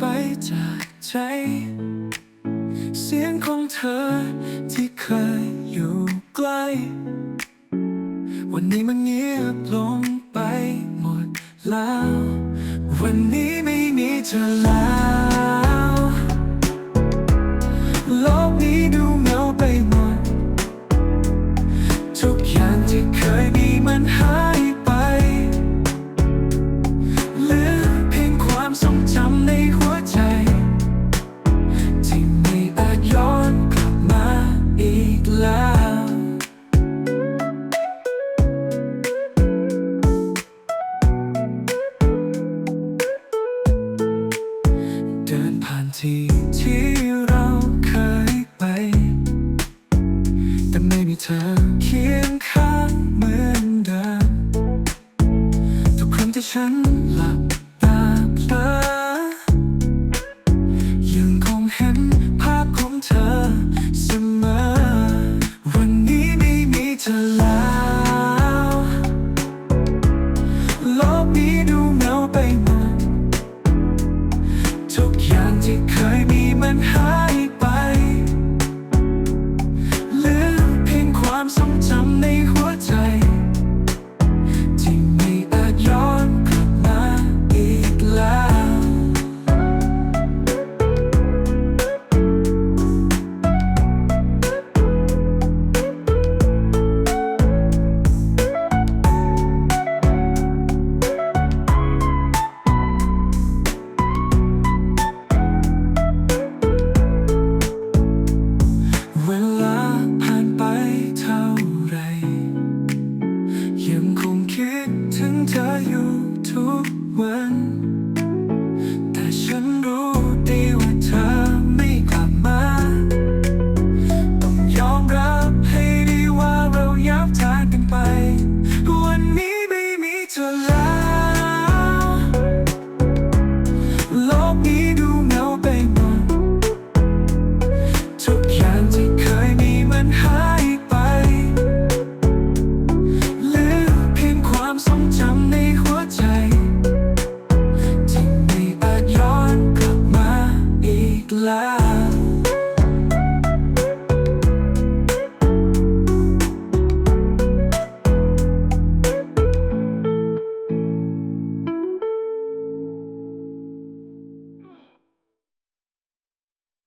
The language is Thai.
ไปจากใจ เสียงของเธอที่เคยอยู่ใกล้ วันนี้มันเงียบลงไปหมดแล้ว วันนี้ไม่มีเธอแล้ว ที่ที่เราเคยไป แต่ไม่มีเธอเคียงข้างเหมือนเดิมทุกครั้งที่ฉันหลับ ที่เคยมีมันหายไปเหลือเพียงความทรงจำในหัว วัน แต่ฉันรู้ดีว่าเธอไม่กลับมา ต้องยอมรับให้ดีว่าเรายับทางกันไป วันนี้ไม่มีเธอแล้ว โลกนี้ดูเงาไปหมดทุกอย่างที่เคยมีมันหาย